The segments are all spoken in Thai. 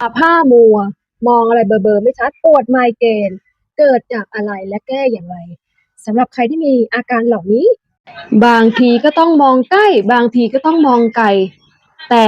อาผ้ามัว มองอะไรเบลอๆไม่ชัด ปวดไมเกรน เกิดจากอะไรและแก้อย่างไรสำหรับใครที่มีอาการเหล่านี้ บางทีก็ต้องมองใกล้ บางทีก็ต้องมองไกล แต่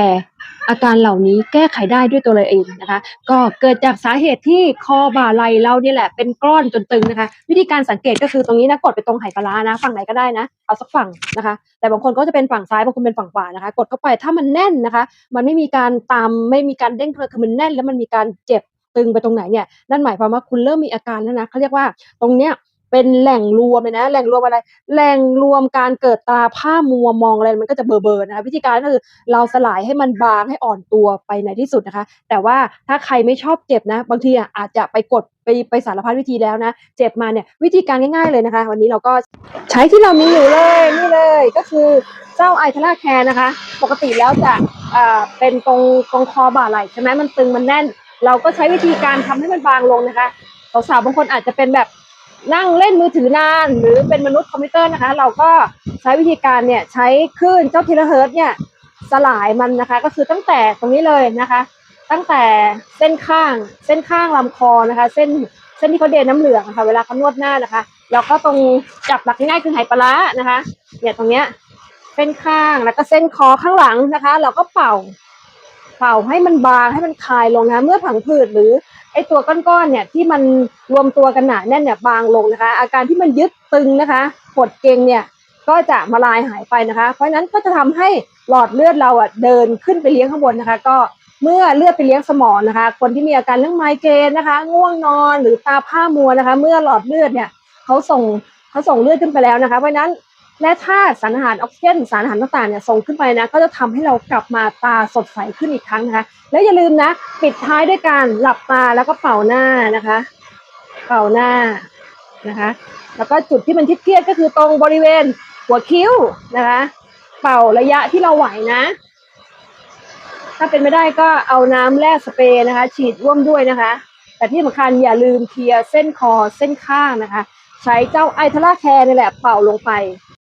อาการเหล่านี้แก้ไขได้ด้วยตัวเราเองนะคะ ก็เกิดจากสาเหตุที่คอบ่าไหล่เราเนี่ยแหละเป็นก้อนจนตึงนะคะ วิธีการสังเกตก็คือตรงนี้นะกดไปตรงไหปลาร้านะ ฝั่งไหนก็ได้นะเอาสักฝั่งนะคะ แต่บางคนก็จะเป็นฝั่งซ้ายบางคนเป็นฝั่งขวานะคะ กดเข้าไปถ้ามันแน่นนะคะ มันไม่มีการตามไม่มีการเด้งคือมันแน่น แล้วมันมีการเจ็บตึงไปตรงไหนเนี่ยนั่นหมายความว่าคุณเริ่มมีอาการแล้วนะเขาเรียกว่าตรงเนี้ย เป็นแหล่งรวมเลยนะ แหล่งรวมอะไร แหล่งรวมการเกิดตาผ้ามัวมองอะไรมันก็จะเบลอๆนะคะวิธีการก็คือเราสลายให้มันบางให้อ่อนตัวไปในที่สุดนะคะ แต่ว่าถ้าใครไม่ชอบเจ็บนะ บางทีอาจจะไปกดไปไปสารพัดวิธีแล้วนะ เจ็บมาเนี่ยวิธีการง่ายๆเลยนะคะ วันนี้เราก็ใช้ที่เรามีอยู่เลยนี่เลยก็คือเจ้าไอทาราแคร์นะคะ ปกติแล้วจะเอ่อเป็นตรงตรงคอบ่าไหล่ใช่ไหมมันตึงมันแน่น เราก็ใช้วิธีการทำให้มันบางลงนะคะสาวๆบางคนอาจจะเป็นแบบ นั่งเล่นมือถือนาน หรือเป็นมนุษย์คอมพิวเตอร์นะคะ เราก็ใช้วิธีการเนี่ยใช้คลื่นเจ้าเทเลเฮิร์ตเนี่ยสลายมันนะคะ ก็คือตั้งแต่ตรงนี้เลยนะคะ ตั้งแต่เส้นข้างเส้นข้างลำคอนะคะ เส้นเส้นที่เขาเดนน้ำเหลืองะค่ะเวลาเขานวดหน้านะคะแล้วก็ตรงจับหลักง่ายคือไหปลาร้านะคะเนี่ยตรงเนี้ยเส้นข้างแล้วก็เส้นคอข้างหลังนะคะ เราก็เป่า เป่าให้มันบางให้มันคลายลงนะเมื่อผังผืดหรือไอตัวก้อนๆเนี่ยที่มันรวมตัวกันหนาแน่นเนี่ยบางลงนะคะ อาการที่มันยึดตึงนะคะกดเกร็งเนี่ยก็จะมาลายหายไปนะคะ เพราะนั้นก็จะทำให้หลอดเลือดเราอะเดินขึ้นไปเลี้ยงข้างบนนะคะ ก็เมื่อเลือดไปเลี้ยงสมองนะคะ คนที่มีอาการเรื่องไมเกรนนะคะ ง่วงนอนหรือตาผ้ามัวนะคะ เมื่อหลอดเลือดเนี่ยเขาส่งเขาส่งเลือดขึ้นไปแล้วนะคะ เพราะนั้น และธาสารอาหารออกซิเจนสารอาหารต่างๆเนี่ยส่งขึ้นไปนะก็จะทำให้เรากลับมาตาสดใสขึ้นอีกครั้งนะคะ แล้วอย่าลืมนะ ปิดท้ายด้วยการหลับตาแล้วก็เป่าหน้านะคะ เป่าหน้านะคะ แล้วก็จุดที่มันเครียดก็คือตรงบริเวณหัวคิ้วนะคะ เป่าระยะที่เราไหวนะ ถ้าเป็นไม่ได้ก็เอาน้ำแร่สเปรย์นะคะ ฉีดร่วมด้วยนะคะ แต่ที่สำคัญอย่าลืมเคลียร์เส้นคอเส้นข้างนะคะ ใช้เจ้าไอทาร่าแคร์นี่แหละเป่าลงไป